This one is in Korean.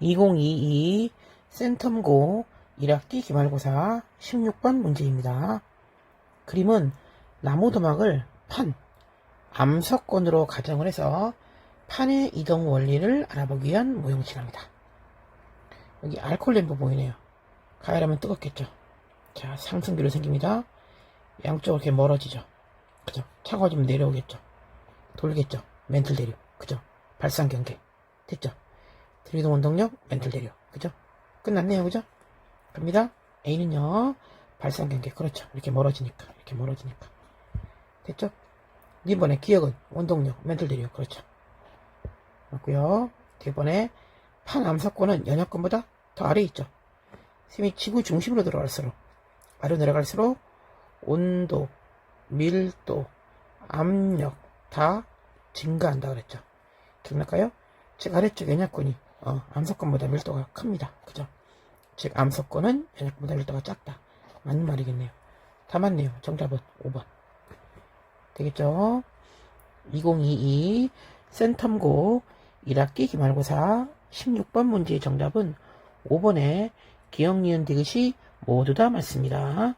2022 센텀고 1학기 기말고사 16번 문제입니다. 그림은 나무 도막을 판, 암석권으로 가정을 해서 판의 이동 원리를 알아보기 위한 모형칠합니다. 여기 알콜 램프 보이네요. 가열하면 뜨겁겠죠. 자, 상승기로 생깁니다. 양쪽으로 이렇게 멀어지죠. 그죠? 차가워지면 내려오겠죠. 돌겠죠. 멘틀 대류. 그죠? 발상 경계. 됐죠? 드리동 원동력, 멘틀 대류. 그죠? 끝났네요. 그죠? 갑니다. A는요, 발상 경계. 그렇죠. 이렇게 멀어지니까. 이렇게 멀어지니까. 됐죠? 이번에 기억은 원동력, 멘틀 대류. 그렇죠. 맞고요. 뒷번에 판 암석권은 연약권보다 더 아래에 있죠. 셈이 지구 중심으로 들어갈수록 아래로 내려갈수록 온도, 밀도, 압력 다 증가한다 그랬죠. 기억날까요? 즉 아래쪽 연약권이 어, 암석권보다 밀도가 큽니다. 그죠? 즉 암석권은 연약권보다 밀도가 작다. 맞는 말이겠네요. 다 맞네요. 정답은 5번. 되겠죠? 2022 센텀고 1학기 기말고사 16번 문제의 정답은 5번에 기억, 니은, 디귿이 모두 다 맞습니다.